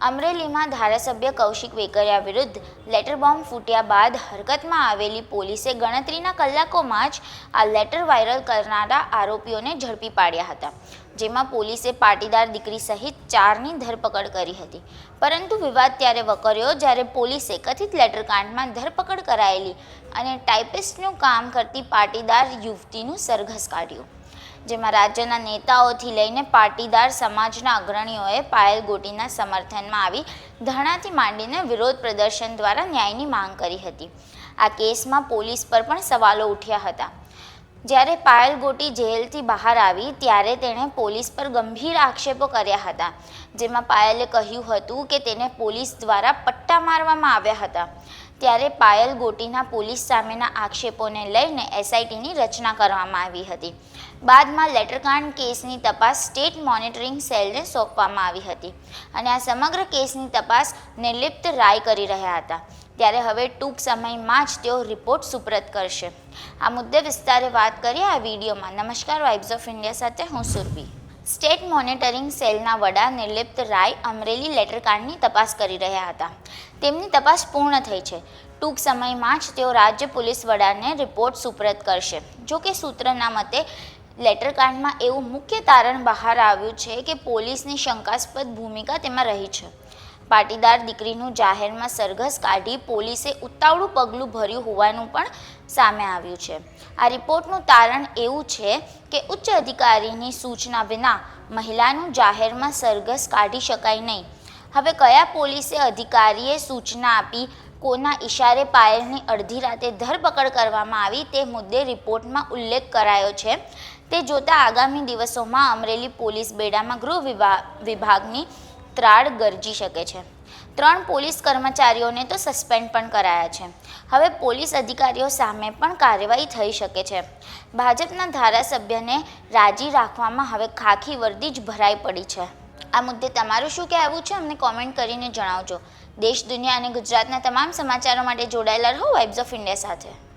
અમરેલીમાં ધારાસભ્ય કૌશિક વેકરિયા વિરુદ્ધ લેટર બોમ્બ ફૂટ્યા બાદ હરકતમાં આવેલી પોલીસે ગણતરીના કલાકોમાં જ આ લેટર વાયરલ કરનારા આરોપીઓને ઝડપી પાડ્યા હતા. જેમાં પોલીસે પાટીદાર દીકરી સહિત ચારની ધરપકડ કરી હતી. પરંતુ વિવાદ ત્યારે વકર્યો જ્યારે પોલીસે કથિત લેટરકાંડમાં ધરપકડ કરાયેલી અને ટાઈપિસ્ટનું કામ કરતી પાટીદાર યુવતીનું સરઘસ કાઢ્યું. જેમાં રાજ્યના નેતાઓથી લઈને પાટીદાર સમાજના અગ્રણીઓએ પાયલ ગોટીના સમર્થનમાં આવી ધરણાથી માંડીને વિરોધ પ્રદર્શન દ્વારા ન્યાયની માંગ કરી હતી. આ કેસમાં પોલીસ પર પણ સવાલો ઉઠ્યા હતા. જ્યારે પાયલ ગોટી જેલથી બહાર આવી, ત્યારે તેણે પોલીસ પર ગંભીર આક્ષેપો કર્યા હતા, જેમાં પાયલે કહ્યું હતું કે તેને પોલીસ દ્વારા પટ્ટા મારવામાં આવ્યા હતા. ત્યારે પાયલ ગોટીના પોલીસ સામેના આક્ષેપોને લઈને એસઆઈટીની રચના કરવામાં આવી હતી. બાદમાં લેટરકાંડ કેસની તપાસ સ્ટેટ મોનિટરિંગ સેલને સોંપવામાં આવી હતી અને આ સમગ્ર કેસની તપાસ નિર્લિપ્ત રાય કરી રહ્યા હતા. ત્યારે હવે ટૂંક સમયમાં જ તેઓ રિપોર્ટ સુપ્રત કરશે. આ મુદ્દે વિસ્તારે વાત કરીએ આ વિડીયોમાં. નમસ્કાર વાઇબ્સ ઓફ ઇન્ડિયા સાથે હું સુરભી. સ્ટેટ મોનિટરિંગ સેલના વડા નિર્લિપ્ત રાય અમરેલી લેટરકાંડની તપાસ કરી રહ્યા હતા. તેમની તપાસ પૂર્ણ થઈ છે. ટૂંક સમયમાં જ તેઓ રાજ્ય પોલીસ વડાને રિપોર્ટ સુપ્રત કરશે. જો કે સૂત્રના મતે લેટરકાંડમાં એવું મુખ્ય તારણ બહાર આવ્યું છે કે પોલીસની શંકાસ્પદ ભૂમિકા તેમાં રહી છે. પાટીદાર દીકરીનું જાહેરમાં સરઘસ કાઢી પોલીસે ઉતાવળું પગલું ભર્યું હોવાનું પણ સામે આવ્યું છે. આ રિપોર્ટનું તારણ એવું છે કે ઉચ્ચ અધિકારીની સૂચના વિના મહિલાનું જાહેરમાં સરઘસ કાઢી શકાય નહીં. હવે કયા પોલીસે અધિકારીએ સૂચના આપી કોના ઇશારે પાયલની અડધી રાતે ધરપકડ કરવામાં આવી તે મુદ્દે રિપોર્ટમાં ઉલ્લેખ કરાયો છે. તે જોતા આગામી દિવસોમાં અમરેલી પોલીસ બેડામાં ગૃહ વિભાગ વિભાગની ત્રાળ ગરજી શકે છે. ત્રણ પોલીસ કર્મચારીઓને તો સસ્પેન્ડ પણ કરાયા છે. હવે પોલીસ અધિકારીઓ સામે પણ કાર્યવાહી થઈ શકે છે. ભાજપના ધારાસભ્યને રાજી રાખવામાં હવે ખાખી વર્દી જ ભરાઈ પડી છે. આ મુદ્દે તમારું શું કહેવું છે? અમને કોમેન્ટ કરીને જણાવજો. દેશ, દુનિયા અને ગુજરાતના તમામ સમાચારો માટે જોડાયેલા રહો. વાઇબ્સ ઓફ ઇન્ડિયા સાથે.